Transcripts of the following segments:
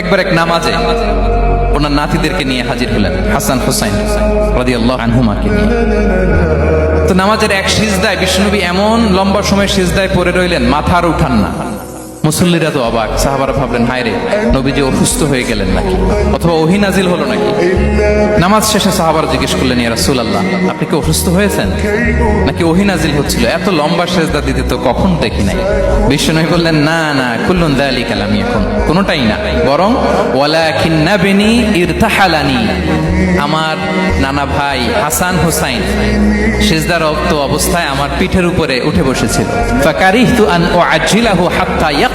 একবার এক নামাজে ওনার নাতিদেরকে নিয়ে হাজির হলেন, হাসান হুসাইন আল্লাহ আনহুমাকে নিয়ে। তো নামাজের এক সিজদায় বিষ্ণুনবী এমন লম্বা সময় সিজদায় পড়ে রইলেন মাথা আর উঠান না। মুসল্লিরা তো অবাক, সাহাবারা ভাবলেন হায় রে নবীজি অসুস্থ হয়ে গেলেন নাকি? অথবা ওহি নাজিল হলো নাকি? নামাজ শেষে সাহাবার জিজ্ঞেস করলেন, ইয়া রাসূলুল্লাহ, আপনি কি অসুস্থ হয়েছেন? নাকি ওহি নাজিল হচ্ছিল? এত লম্বা সেজদা দিতে তো কখন দেখি নাই। বিষ্ণু বললেন, না না, কুল্লুন দালি কালামি এখন কোনোটাই না। বরং ওয়ালাকিন নাবিনি ইরতাহালানি। আমার নানা ভাই হাসান হুসাইন সেজদার অবস্থায় আমার পিঠের উপরে উঠে বসেছিল। ফাকারিহতু আন উআজ্জিলাহু হাত্তা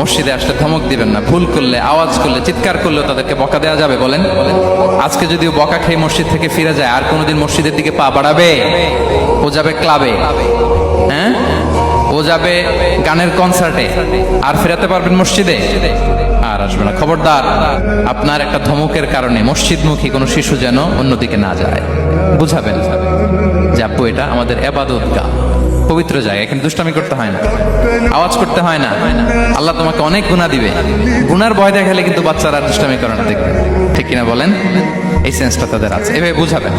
মসজিদে আসলে ধমক দিবেন না। ভুল করলে, আওয়াজ করলে, চিৎকার করলেও তাদেরকে বকা দেওয়া যাবে, বলেন। আজকে যদিও বকা খেয়ে মসজিদ থেকে ফিরে যায়, আর কোনোদিন মসজিদের দিকে পা বাড়াবে? ও যাবে ক্লাবে। হ্যাঁ? ও যাবে গানের কনসার্টে আর ফেরাতে পারবেন মসজিদে? আর আসবে না। খবরদার, আপনার একটা ধমকের কারণে মসজিদমুখী কোনো শিশু যেন অন্যদিকে না যায়। বুঝাবেন যে আপু এটা আমাদের এবাদত গা পবিত্র জায়গা এখানে দুষ্টামি করতে হয় না। আওয়াজ করতে হয় না। আল্লাহ তোমাকে অনেক গুণা দিবে। গুনার ভয় দেখালে কিন্তু বাচ্চারা দুষ্টামি করে না, দেখবে। ঠিক কিনা বলেন? এই সেন্সটা তাদের আছে। এভাবে বুঝাবেন